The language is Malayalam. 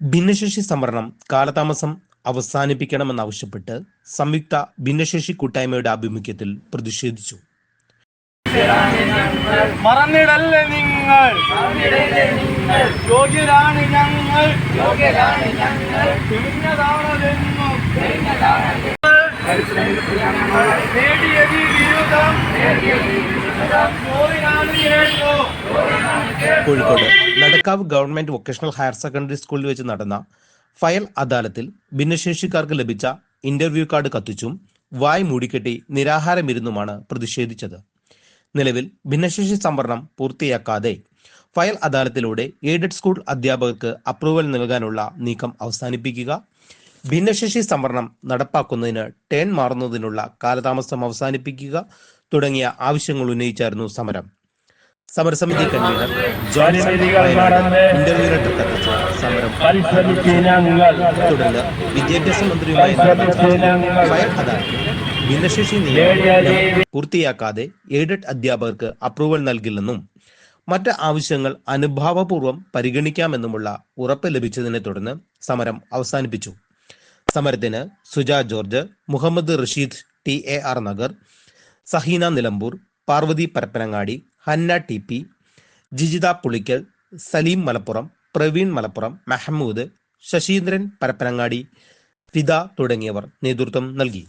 ഭിന്നശേഷി സംവരണം കാലതാമസം അവസാനിപ്പിക്കണമെന്നാവശ്യപ്പെട്ട് സംയുക്ത ഭിന്നശേഷി കൂട്ടായ്മയുടെ ആഭിമുഖ്യത്തിൽ പ്രതിഷേധിച്ചു. മറന്നിടല്ലേ നിങ്ങൾ? യോഗ്യരാണ് ഞങ്ങൾ. നേടിയത് ബിരുദം Kozhikode. Nadakkavu government vocational higher secondary സ്കൂളിൽ വെച്ച് നടന്ന ഫയൽ അദാലത്തിൽ ഭിന്നശേഷിക്കാർക്ക് ലഭിച്ച ഇന്റർവ്യൂ കാർഡ് കത്തിച്ചും വായ് മൂടിക്കെട്ടി നിരാഹാരമിരുന്നുമാണ് പ്രതിഷേധിച്ചത്. നിലവിൽ ഭിന്നശേഷി സംവരണം പൂർത്തിയാക്കാതെ ഫയൽ അദാലത്തിലൂടെ എയ്ഡഡ് സ്കൂൾ അധ്യാപകർക്ക് അപ്രൂവൽ നൽകാനുള്ള നീക്കം അവസാനിപ്പിക്കുക ഭിന്നശേഷി സംവരണം നടപ്പാക്കുന്നതിന് ടേൺ മാറുന്നതിനുള്ള കാലതാമസം അവസാനിപ്പിക്കുക തുടങ്ങിയ ആവശ്യങ്ങൾ ഉന്നയിച്ചായിരുന്നു സമരം. സമരസമിതി കൺവീനർ ജോൺസൺ വയനാട് കത്തിച്ച് സമരം തുടർന്ന് വിദ്യാഭ്യാസ മന്ത്രിയുമായി ഭിന്നശേഷി നിയമനം പൂർത്തിയാക്കാതെ എയ്ഡഡ് അധ്യാപകർക്ക് അപ്രൂവൽ നൽകില്ലെന്നും മറ്റ് ആവശ്യങ്ങൾ അനുഭാവപൂർവം പരിഗണിക്കാമെന്നുമുള്ള ഉറപ്പ് ലഭിച്ചതിനെ തുടർന്ന് സമരം അവസാനിപ്പിച്ചു. സമരത്തിന് Suja George Muhammad Rasheed T A R Nagar Saheena Nilambur Parvathy Parappanangadi Hanna T P Jijitha Pulikkal Saleem Malappuram Praveen Malappuram Mehmood Sasheendran Parappanangadi Fida തുടങ്ങിയവർ നേതൃത്വം നൽകി.